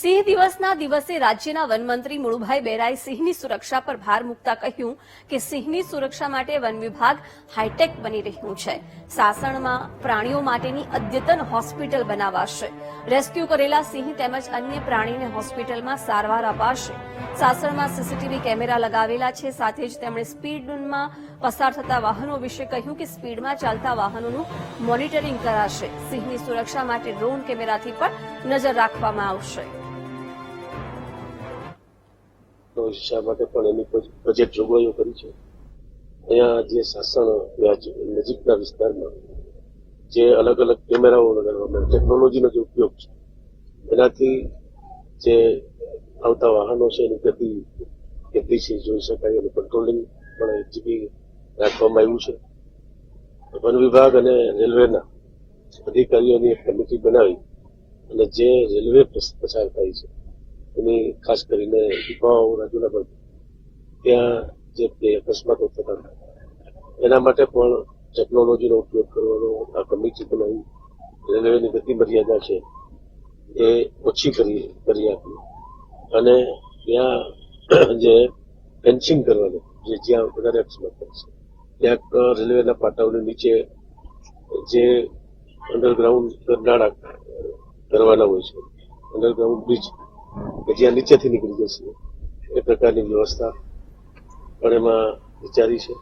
સિંહ દિવસના દિવસે રાજ્યના વનમંત્રી મુળુભાઈ બેરાએ સિંહની સુરક્ષા પર ભાર મૂકતા કહ્યું કે સિંહની સુરક્ષા માટે વન વિભાગ હાઈટેક બની રહ્યું છે. સાસણમાં પ્રાણીઓ માટેની અદ્યતન હોસ્પિટલ બનાવાશે. રેસ્ક્યુ કરેલા સિંહ તેમજ અન્ય પ્રાણીને હોસ્પિટલમાં સારવાર અપાશે. સાસણમાં સીસીટીવી કેમેરા લગાવેલા છે. સાથે જ તેમણે સ્પીડમાં પસાર થતા વાહનો વિશે કહ્યું કે સ્પીડમાં ચાલતા વાહનોનું મોનિટરિંગ કરાશે. સિંહની સુરક્ષા માટે ડ્રોન કેમેરાથી પણ નજર રાખવામાં આવશે. નો શિક્ષા માટે પણ એની પ્રોજેક્ટ જોગવાઈઓ કરી છે? અહીંયા જે શાસન વ્યાજ- નજીકના વિસ્તારમાં જે અલગ અલગ કેમેરાઓ લગાડવામાં ટેકનોલોજીનો જે ઉપયોગ છે, એનાથી જે આવતા વાહનો છે એની ગતિ કેટલી છે જોઈ શકાય એનું કંટ્રોલિંગ પણ એચપી રાખવામાં આવ્યું છે. વન વિભાગ અને રેલવેના અધિકારીઓની એક કમિટી બનાવી અને જે રેલવે પસ- પસાર થાય છે એની ખાસ કરીને જુના બાજુ ત્યાં જે તે અકસ્માતો થતા હતા. એના માટે પણ ટેકનોલોજીનો ઉપયોગ કરવાનો, આ કમિટી બનાવી, રેલવેની ગતિ મર્યાદા છે એ ઓછી કરી કરી આપી. અને ત્યાં જે ફેન્સિંગ કરવાનું, જે જ્યાં વધારે અકસ્માત થાય છે, ત્યાં રેલવેના પાટાઓની નીચે જે અંડરગ્રાઉન્ડ નાળા કરવાના હોય છે અંડરગ્રાઉન્ડ બ્રિજ કે જ્યાં નીચેથી નીકળી જશે. એ પ્રકારની વ્યવસ્થા પણ એમાં વિચારી છે.